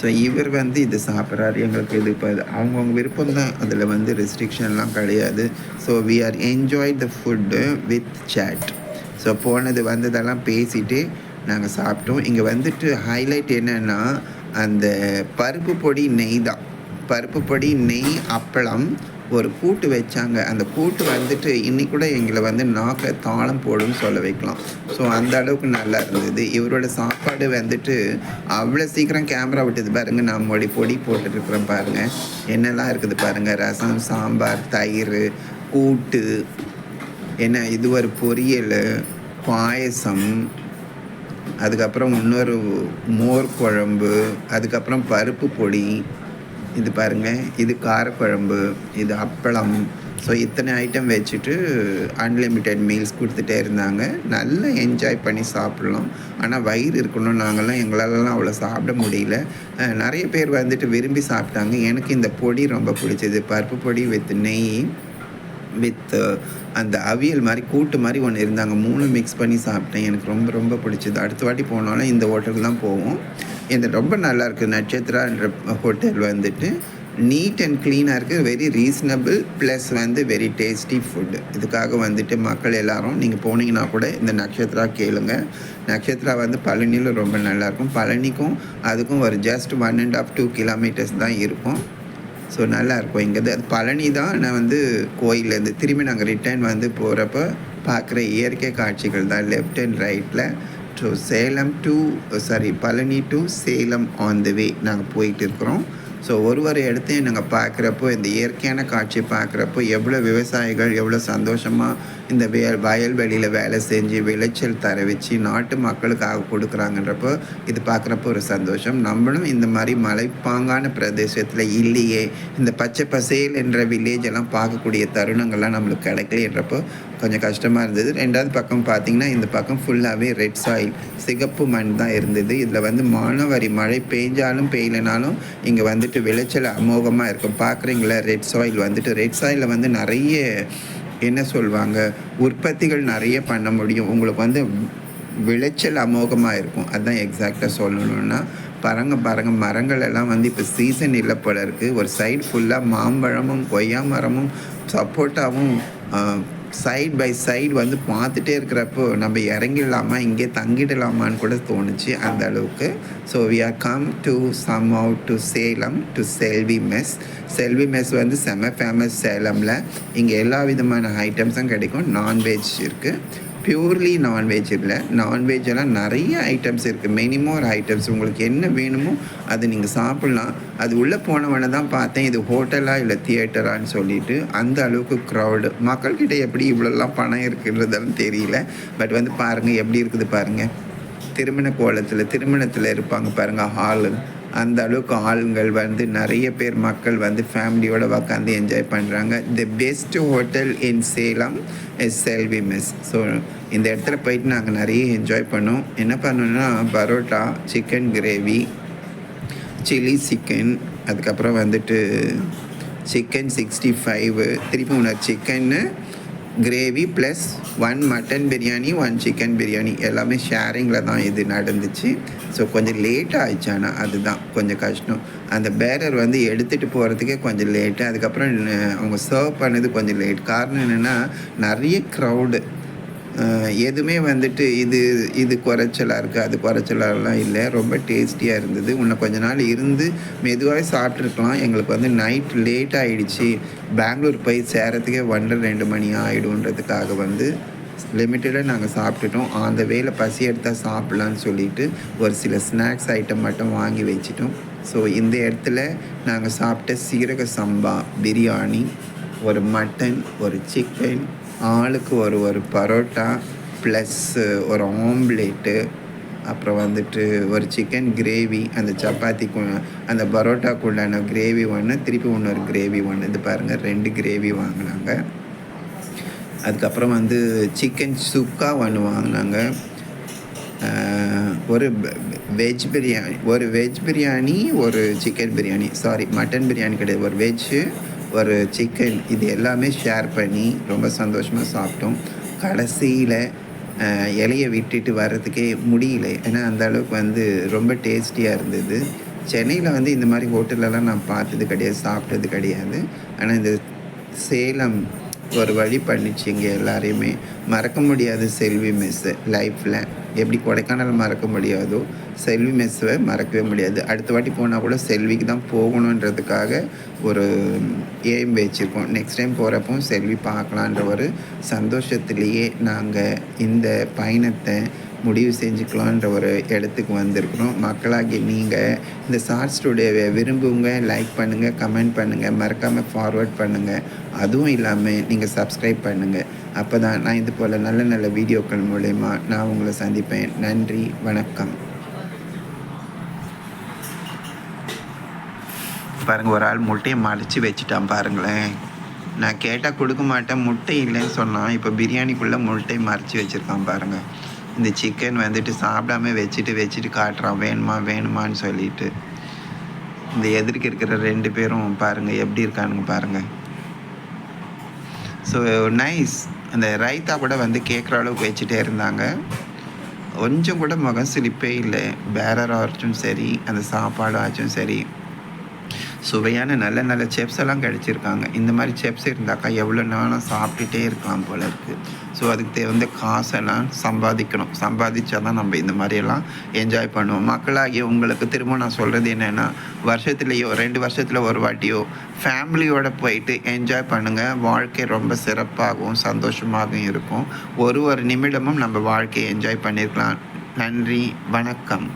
ஸோ இவர் வந்து இது சாப்பிட்றாரு. எங்களுக்கு இது இப்போ அவங்கவுங்க விருப்பம் தான். அதில் வந்து ரெஸ்ட்ரிக்ஷன்லாம் கிடையாது. So we are enjoy the food with chat so போனது வந்ததெல்லாம் பேசிட்டு நாங்கள் சாப்பிட்டோம். இங்கே வந்துட்டு ஹைலைட் என்னென்னா அந்த பருப்பு பொடி நெய் தான். பருப்பு பொடி நெய் அப்பளம் ஒரு கூட்டு வச்சாங்க. அந்த கூட்டு வந்துட்டு இன்னைக்கு கூட எங்களை வந்து நாக்க தாளம் போடுன்னு சொல்ல வைக்கலாம். ஸோ அந்த அளவுக்கு நல்லா இருந்தது. இவரோட சாப்பாடு வந்துட்டு அவ்வளோ சீக்கிரம் கேமரா விட்டது பாருங்கள் நம்மளுடைய பொடி போட்டுருக்குறோம் பாருங்க. என்னெல்லாம் இருக்குது பாருங்கள் ரசம் சாம்பார் தயிர் கூட்டு. என்ன இது ஒரு பொரியல் பாயசம் அதுக்கப்புறம் இன்னொரு மோர் குழம்பு அதுக்கப்புறம் பருப்பு பொடி இது பாருங்கள் இது காரக்குழம்பு இது அப்பளம். ஸோ இத்தனை ஐட்டம் வச்சுட்டு அன்லிமிட்டெட் மீல்ஸ் கொடுத்துட்டே இருந்தாங்க. நல்லா என்ஜாய் பண்ணி சாப்பிட்லாம். ஆனால் வயிறு இருக்கணும். நாங்கள்லாம் எங்களாலலாம் அவ்வளோ சாப்பிட முடியல. நிறைய பேர் வந்துட்டு விரும்பி சாப்பிட்டாங்க. எனக்கு இந்த பொடி ரொம்ப பிடிச்சது. பருப்பு பொடி வித் நெய் வித் uh, அந்த அவியல் மாதிரி கூட்டு மாதிரி ஒன்று இருந்தாங்க. மூணு மிக்ஸ் பண்ணி சாப்பிட்டேன். எனக்கு ரொம்ப ரொம்ப பிடிச்சது. அடுத்த வாட்டி போனாலும் இந்த ஹோட்டலுக்கு தான் போவோம். இந்த ரொம்ப நல்லா இருக்குது நட்சத்திரான்ற ஹோட்டல் வந்துட்டு நீட் அண்ட் க்ளீனாக இருக்குது வெரி ரீசனபிள் ப்ளஸ் வந்து வெரி டேஸ்டி ஃபுட்டு இதுக்காக வந்துட்டு மக்கள் எல்லாரும் நீங்கள் போனீங்கன்னா கூட இந்த நட்சத்திரா கேளுங்க. நட்சத்திரா வந்து பழனியில் ரொம்ப நல்லாயிருக்கும் பழனிக்கும் அதுக்கும் ஒரு just one and half two kilometres தான் இருக்கும். ஸோ நல்லாயிருக்கும். இங்கே அது பழனி தான். நான் வந்து கோயிலேருந்து திரும்பி நாங்கள் ரிட்டர்ன் வந்து போகிறப்ப பார்க்குற இயற்கை காட்சிகள் தான். லெஃப்ட் அண்ட் ரைட்டில் so Salem to sorry Palani to Salem on the way நாங்கள் போயிட்டு இருக்கிறோம். ஸோ ஒரு ஒரு இடத்தையும் நாங்கள் பார்க்குறப்போ இந்த இயற்கையான காட்சி பார்க்குறப்போ எவ்வளோ விவசாயிகள் எவ்வளோ சந்தோஷமாக இந்த வே வயல்வெளியில் வேலை செஞ்சு விளைச்சல் தர வச்சு நாட்டு மக்களுக்காக கொடுக்குறாங்கன்றப்போ இது பார்க்குறப்போ ஒரு சந்தோஷம். நம்மளும் இந்த மாதிரி மலைப்பாங்கான பிரதேசத்தில் இல்லையே இந்த பச்சை பசேல் என்ற வில்லேஜ் எல்லாம் பார்க்கக்கூடிய தருணங்கள்லாம் நம்மளுக்கு கிடைக்கலன்றப்போ கொஞ்சம் கஷ்டமாக இருந்தது. ரெண்டாவது பக்கம் பார்த்தீங்கன்னா இந்த பக்கம் ஃபுல்லாகவே ரெட் சாயில் சிகப்பு மண் தான் இருந்தது. இதில் வந்து மானவரி மழை பெய்ஞ்சாலும் பெய்யலைனாலும் இங்கே வந்துட்டு விளைச்சல் அமோகமாக இருக்கும். பார்க்குறீங்களா? ரெட் சாயில் வந்துட்டு ரெட் சாயிலில் வந்து நிறைய என்ன சொல்லுவாங்க உற்பத்திகள் நிறைய பண்ண முடியும். உங்களுக்கு வந்து விளைச்சல் அமோகமாக இருக்கும். அதுதான் எக்ஸாக்டாக சொல்லணும்னா பாருங்க பாருங்க மரங்கள் எல்லாம் வந்து இப்போ சீசன் இல்லை போல இருக்குது ஒரு சைடு ஃபுல்லாக மாம்பழமும் கொய்யா மரமும் சப்போட்டாவும் சைட் பை சைடு வந்து பார்த்துட்டே இருக்கிறப்போ நம்ம இறங்கிடலாமா இங்கே தங்கிடலாமான்னு கூட தோணுச்சு அந்த அளவுக்கு. So we are come to some out to Salem to Selvi mess Selvi mess வந்து செம ஃபேமஸ் சேலமில் இங்கே எல்லா விதமான ஐட்டம்ஸும் கிடைக்கும். நான்வெஜ் இருக்குது பியூர்லி நான்வெஜ் இல்லை. நான்வெஜ் எல்லாம் நிறைய ஐட்டம்ஸ் இருக்குது மினிமோர் ஐட்டம்ஸ் உங்களுக்கு என்ன வேணுமோ அது நீங்கள் சாப்பிட்லாம். அது உள்ளே போனவொடனே தான் பார்த்தேன். இது ஹோட்டலா இல்லை தியேட்டரான்னு சொல்லிட்டு அந்த அளவுக்கு க்ரௌடு மக்கள்கிட்ட எப்படி இவ்வளோலாம் பணம் இருக்குன்றதெல்லாம் தெரியல. பட் வந்து பாருங்கள் எப்படி இருக்குது பாருங்கள் திருமண கோலத்தில் திருமணத்தில் இருப்பாங்க பாருங்கள் ஹாலு அந்த அளவுக்கு ஆளுங்கள் வந்து நிறைய பேர் மக்கள் வந்து ஃபேமிலியோடு உக்காந்து என்ஜாய் பண்ணுறாங்க the best hotel in Salem is Selvi mess so இந்த இடத்துல போயிட்டு நாங்கள் நிறைய என்ஜாய் பண்ணோம். என்ன பண்ணோன்னா parotta chicken gravy chilli chicken அதுக்கப்புறம் வந்துட்டு சிக்கன் சிக்ஸ்டி ஃபைவு திருப்பி உனக்கு சிக்கன்னு gravy plus one mutton biryani one chicken biryani எல்லாமே ஷேரிங்கில் தான் இது நடந்துச்சு. ஸோ கொஞ்சம் லேட்டாக ஆயிடுச்சு. ஆனால் அதுதான். கொஞ்சம் கஷ்டம். அந்த பேரர் வந்து எடுத்துகிட்டு போகிறதுக்கே கொஞ்சம் லேட்டு அதுக்கப்புறம் அவங்க சர்வ் பண்ணது கொஞ்சம் லேட் காரணம் என்னென்னா நிறைய க்ரௌடு எதுவுமே வந்துட்டு இது இது குறைச்சலாக இருக்குது அது குறைச்சலாலாம் இல்லை. ரொம்ப டேஸ்டியாக இருந்தது. இன்னும் கொஞ்ச நாள் இருந்து மெதுவாகவே சாப்பிட்ருக்கலாம் எங்களுக்கு வந்து நைட் லேட் ஆகிடுச்சி பெங்களூர் போய் சேரத்துக்கே ஒன்றரை ரெண்டு மணி ஆகிடுன்றதுக்காக வந்து லிமிட்டடாக நாங்கள் சாப்பிட்டுட்டோம். அந்த வேலை பசி எடுத்தால் சாப்பிட்லான்னு சொல்லிட்டு ஒரு சில ஸ்நாக்ஸ் ஐட்டம் மட்டும் வாங்கி வச்சிட்டோம். ஸோ இந்த இடத்துல நாங்கள் சாப்பிட்ட சீரக சம்பா பிரியாணி ஒரு மட்டன் ஒரு சிக்கன் ஆளுக்கு ஒரு ஒரு பரோட்டா ப்ளஸ்ஸு ஒரு ஆம்லேட்டு அப்புறம் வந்துட்டு ஒரு சிக்கன் கிரேவி அந்த சப்பாத்திக்கு அந்த பரோட்டாக்குள்ளான கிரேவி ஒன்று திருப்பி இன்னொரு கிரேவி ஒன்று இது பாருங்கள் ரெண்டு கிரேவி வாங்கினாங்க. அதுக்கப்புறம் வந்து சிக்கன் சுக்கா ஒன்று வாங்கினாங்க. ஒரு வெஜ் பிரியாணி ஒரு வெஜ் பிரியாணி ஒரு chicken biryani sorry mutton biryani கிடையாது. ஒரு வெஜ்ஜு ஒரு சிக்கன் இது எல்லாமே ஷேர் பண்ணி ரொம்ப சந்தோஷமாக சாப்பிட்டோம். கடைசியில் இலையை விட்டுட்டு வர்றதுக்கே முடியல. ஏன்னா அந்த அளவுக்கு வந்து ரொம்ப டேஸ்டியாக இருந்தது. சென்னையில் வந்து இந்த மாதிரி ஹோட்டல்லலாம் நான் பார்த்தது கிடையாது சாப்பிட்டது கிடையாது. ஆனால் இந்த சேலம் ஒரு வழி பண்ணிச்சு இங்கே எல்லாரையுமே. மறக்க முடியாது செல்வி மிஸ்ஸு லைஃப்பில் எப்படி கொடைக்கானல் மறக்க முடியாதோ செல்வி மெஸ்ஸை மறக்கவே முடியாது. அடுத்த வாட்டி போனால் கூட செல்விக்கு தான் போகணுன்றதுக்காக ஒரு ஏம் வச்சுருக்கோம். நெக்ஸ்ட் டைம் போகிறப்போ செல்வி பார்க்கலான்ற ஒரு சந்தோஷத்துலேயே நாங்கள் இந்த பயணத்தை முடிவு செஞ்சுக்கலான்ற ஒரு இடத்துக்கு வந்திருக்கிறோம். மக்களாகி நீங்கள் இந்த ஷார்ட் ஸ்டுடியோவை விரும்புங்க லைக் பண்ணுங்கள் கமெண்ட் பண்ணுங்கள் மறக்காமல் ஃபார்வர்ட் பண்ணுங்கள் அதுவும் இல்லாமல் நீங்கள் சப்ஸ்கிரைப் பண்ணுங்கள் அப்போ தான் நான் இது போல் நல்ல நல்ல வீடியோக்கள் மூலயமா நான் உங்களை சந்திப்பேன். நன்றி வணக்கம். பாருங்கள் ஒரு ஆள் முட்டையை மடித்து வச்சுட்டான் பாருங்களேன். நான் கேட்டால் கொடுக்க மாட்டேன் முட்டை இல்லைன்னு சொன்னான். இப்போ பிரியாணிக்குள்ளே முட்டை மறைச்சி வச்சுருக்கான் பாருங்கள் இந்த சிக்கன் வந்துட்டு சாப்பிடாம வச்சுட்டு வச்சுட்டு காட்டுறான். வேணுமா வேணுமான்னு சொல்லிட்டு. இந்த எதிர்க்க இருக்கிற ரெண்டு பேரும் பாருங்கள் எப்படி இருக்கானுங்க பாருங்கள் ஸோ நைஸ் அந்த ரைத்தா கூட வந்து கேட்குற அளவுக்கு வச்சுட்டே இருந்தாங்க. கொஞ்சம் கூட முகம் சிலிப்பே இல்லை. பேரர் ஆச்சும் சரி அந்த சாப்பாடு ஆச்சும் சரி. சுவையான நல்ல நல்ல செப்ஸ் எல்லாம் கிடச்சிருக்காங்க. இந்த மாதிரி செப்ஸ் இருந்தாக்கா எவ்வளோ நாளும் சாப்பிட்டுட்டே இருக்கலாம் போல இருக்குது ஸோ அதுக்கு தகுந்த காசெல்லாம் சம்பாதிக்கணும். சம்பாதிச்சா தான் நம்ம இந்த மாதிரியெல்லாம் என்ஜாய் பண்ணுவோம். மக்களாகிய உங்களுக்கு திரும்ப நான் சொல்கிறது என்னென்னா வருஷத்துலேயோ ரெண்டு வருஷத்தில் ஒரு வாட்டியோ ஃபேமிலியோட போயிட்டு என்ஜாய் பண்ணுங்கள் வாழ்க்கை ரொம்ப சிறப்பாகவும் சந்தோஷமாகவும் இருக்கும். ஒரு ஒரு நிமிடமும் நம்ம வாழ்க்கையை என்ஜாய் பண்ணியிருக்கலாம் நன்றி வணக்கம்.